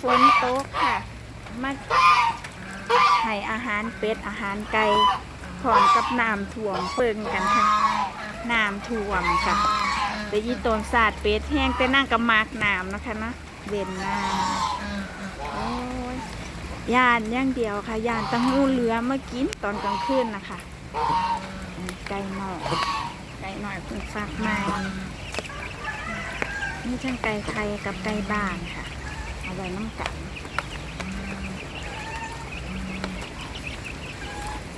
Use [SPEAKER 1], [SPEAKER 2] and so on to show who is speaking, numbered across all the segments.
[SPEAKER 1] ฝนตกค่ะ มาให้อาหารเป็ดอาหารไก่พร้อมกับน้ำท่วมเปิงกันค่ะน้ำท่วมค่ะแต่ยีตนศาสตร์เป็ดแห้งแต่นั่งกับมากน้ำนะคะนะเด่นน้ำโอ้ยยานย่างเดียวค่ะยานตั้งงูเหลือมากินตอนกลางคืนนะคะไก่หน่อยไก่หน่อยเพิ่งฟักมานี่ทั้งไก่ไข่กับไก่บ้านค่ะ ไว้น้ำกัน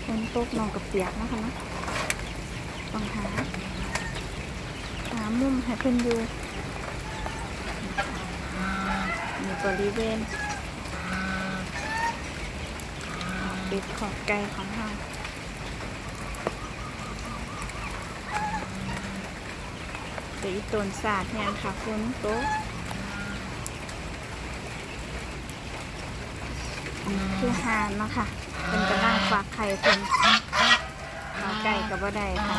[SPEAKER 1] ฝนตกนองกับเปียกนะคะนะต้องหาหามุมให้เพิ่นอยู่มีบริเวณเป็ดขอบไก่ของเราเดี๋ยวอีต้นสาดเนี่ยค่ะฝนตกอันนี้ คือหานเนาะค่ะเป็นกระลังฝากไข่เพิ่นฝากไก่กับว่าได้ค่ะ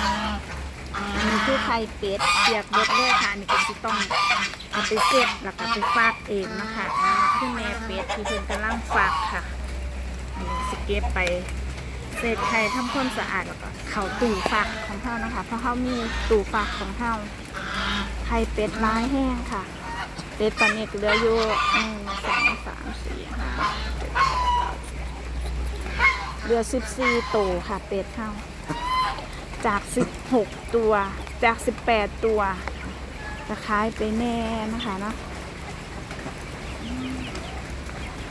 [SPEAKER 1] อันนี้คือไข่เป็ดเปียกเบิดเลยค่ะอันนี้ก็จะต้องเอาไปเก็บแล้วก็ไปฟากเองนะคะนี่คือแม่เป็ดที่เพิ่นกำลังฟากค่ะอันนี้สเก็บไปเศษไข่ทำความสะอาดแล้วก็เข้าตู้ฟักของเฮานะคะ เพราะเฮามีตู้ฟักของเฮาไข่เป็ดร้ายแห้งค่ะ เป็ดตอนนี้ก็เหลืออยู่หนึ่งสองสามสี่ห้าเหลือสิบสี่ตัวค่ะเป็ดเฮาจาก16ตัว จาก18ตัวจะขายไปแน่นะคะเนาะ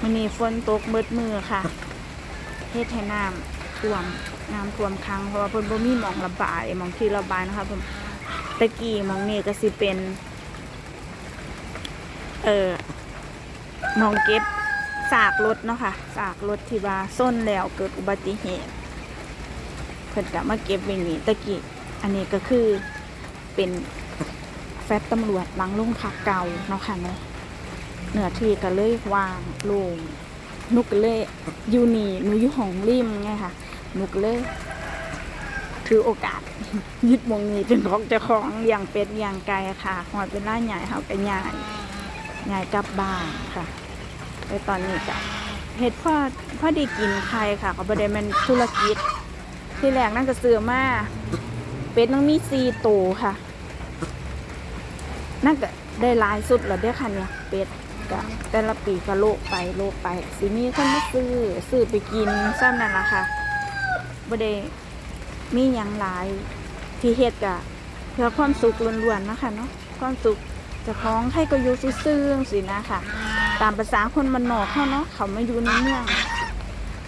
[SPEAKER 1] มันนี่ฝนตกมืดมือค่ะเฮ็ดให้น้ำท่วมน้ำท่วมครั้งเพราะว่าเพิ่นบ่มีหมองระบายหมองที่ระบายนะคะเพิ่นตะกี้หมองนี้ก็สิเป็น เออมองเก็บซากรถเนาะค่ะซากรถที่ว่าส้นแล้วเกิดอุบัติเหตุ เพิ่นกะมาเก็บไว้นี่ตะกี้อันนี้ก็คือเป็นแฟตตำรวจหลังลุงพักเก่าเนาะค่ะเนาะเนื้อที่ก็เลยวางลงนุกเลยอยู่นี่หนูอยู่ห้องริมไงค่ะนุกเลยถือโอกาสยึดมงนี้เป็นของเจ้าของเลี้ยงเป็ดเลี้ยงไก่ค่ะหอยเป็นล่าใหญ่เฮาก็ใหญ่ ใหญ่กลับบ้านค่ะแต่ตอนนี้ก็เฮ็ดพ่อพ่อดีกินใครค่ะก็บ่ได้แม่นธุรกิจ ที่แรกนั่นก็ซื้อมาเป็ดนั่งมีซีโตค่ะนั่นก็ได้ลายสุดแล้วเด้อค่ะเนี่ยเป็ดก็แต่ละปีก็โลกไปโลกไปสิมีคนมาซื้อซื้อไปกินซ้ำนั่นละค่ะบ่ได้มียังหลายที่เฮ็ดก็เพื่อความสุขล้วนๆนะคะเนาะความสุข จะคล้องให้ก็อยู่ซื่อๆสินะค่ะ ตามภาษาคนมันหนอกเขาเนาะเขาไม่อยู่ในเมือง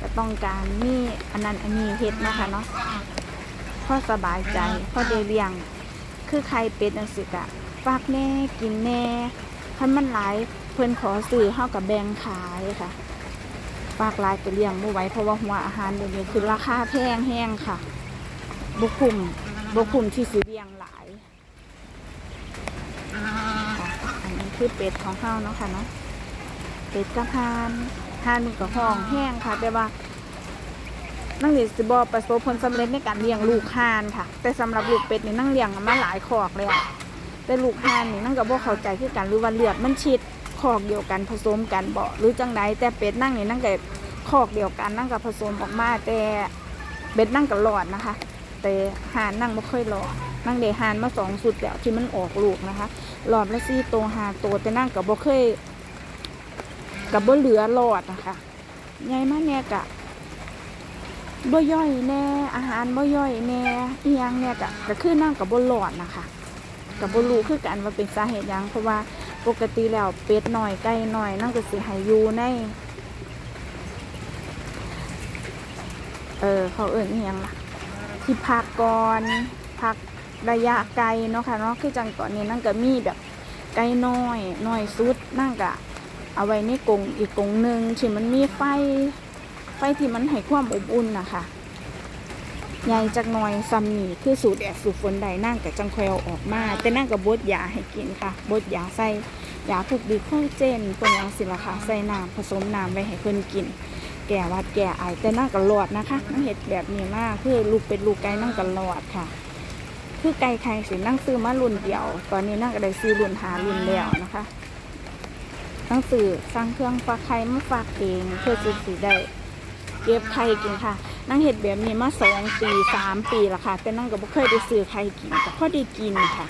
[SPEAKER 1] ก็ต้องการมีอันนั้นอันนี้เฮ็ดนะคะเนาะพ่อสบายใจพ่อได้เลียง คือใครเป็ดจังสิกะฝากแน่กินแน่คันมันหลายเพิ่นขอซื้อเฮากับแบ่งขายค่ะฝากลายก็เลี้ยงบ่ไหวเพราะว่าหัวอาหารเดี๋ยวนี้คือราคาแพงแห้งค่ะบ่คุ้มบ่คุ้มที่สิเลี้ยงหลาย คือเป็ดของเฮาเนาะค่ะเนาะเป็ดกระพานทานกับห้องแห้งค่ะ แต่ว่านั่งเรียนสิบอประสบผลสำเร็จในการเลี้ยงลูกห่านค่ะ แต่สำหรับลูกเป็ดนี่นั่งเลี้ยงมาหลายคอกเลยอะแต่ลูกห่านนี่นั่งกับบ่เข้าใจคือกันหรือว่าเลือดมันชิดคอกเดียวกันผสมกันเบ่หรือจังใดแต่เป็ดนั่งนี่นั่งกับคอกเดียวกันนั่งกับผสมออกมาแต่เป็ดนั่งกับหลอดนะคะ แต่ห่านนั่งไม่ค่อยหลอด นั่งเดหานมาสองสุดแล้วที่มันออกลูกนะคะหลอดละสี่โตห้าตัวแต่นั่งกับบ่เคยกับบ่เหลือหลอดนะคะใหญ่มากเนี่ยกะบ่ย่อยแน่ อาหารบ่ย่อยแน่เอียงเนี่ยกะก็คือนั่งกับบ่หลอดนะคะกับบ่รู้คือกันว่าเป็นสาเหตุยังเพราะว่าปกติแล้วเป็ดหน่อยไก่หน่อยนั่งก็สิให้อยู่ในเออเขาเอิ่นอียงล่ะที่พักก่อนพัก ระยะไกลเนาะค่ะเนาะคือจังตอนนี้นั่งก็มีแบบไก่น้อยน้อยสุดนั่งกะเอาไว้ในกรงอีกกรงหนึ่งที่มันมีไฟไฟที่มันให้ความอบอุ่นนะคะใหญ่จากหน่อยซัมนี่คือสูดแดดสูดฝนใดนั่งกับจังแคอยเออกมา แต่นั่งกับบดยาให้กินค่ะบดยาใส่ยาผูกดีคอลลาเจนพวกอย่าสิละค่ะใส่น้ำผสมน้ำไว้ให้เพิ่นกิน แก่วัดแก่ไอแต่นั่งกับหลอดนะคะนั่งเห็ดแบบนี้มากคือลูกเป็นลูกไก่นั่งกับหลอดค่ะ คือไก่ไข่สินั่งซื้อมารุ่นเดียว ตอนนี้นั่งก็ได้ซื้อรุ่นหารุ่นแล้วนะคะต้องสื่อสั่งเครื่องฝากไข่มาฝากเองเพื่อจะสิได้เก็บไข่กินค่ะ นั่งเห็ดแบบนี้มาสองปีสามปีและค่ะ แต่นั่งก็บ่เคยได้ซื้อไข่กินแต่พอได้กินค่ะ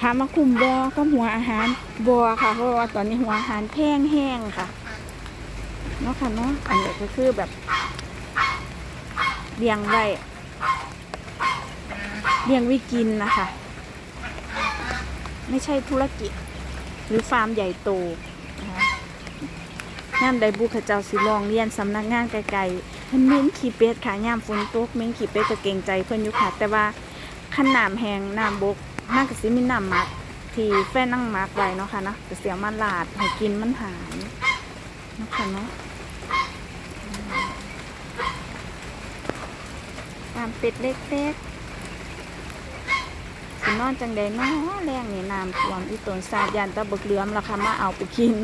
[SPEAKER 1] ถามมาคุมบอก็หัวอาหารบอค่ะ เพราะว่าตอนนี้หัวอาหารแพงแห้งค่ะเนาะค่ะเนาะอันนี้ก็คือแบบเลี้ยงไว้ เลี้ยงไวิกินนะคะ ไม่ใช่ธุรกิจ หรือฟาร์มใหญ่โตนะะงามใดบุคเจ้าสิลองเรียนสำนักงานไกลๆมันเม้นขี้เป็ดค่ะยามฝนตกเม้นขี้เป็ดก็เกรงใจเพิ่นอยู่ค่ะ แต่ว่าขันน้ำแหงน้ำบกน่าก็สิมีน้ำมักที่แฟนนั่งหมักไว้เนาะค่ะนาะก็เสียมาลาดให้กินมันหายนะคะเนาะตามเป็ดเล็กๆ สินอนจังใดน้อแรงนี่น้ำท่วมอีตนสาดยานตะบกเหลือมราคามาเอาไปกิน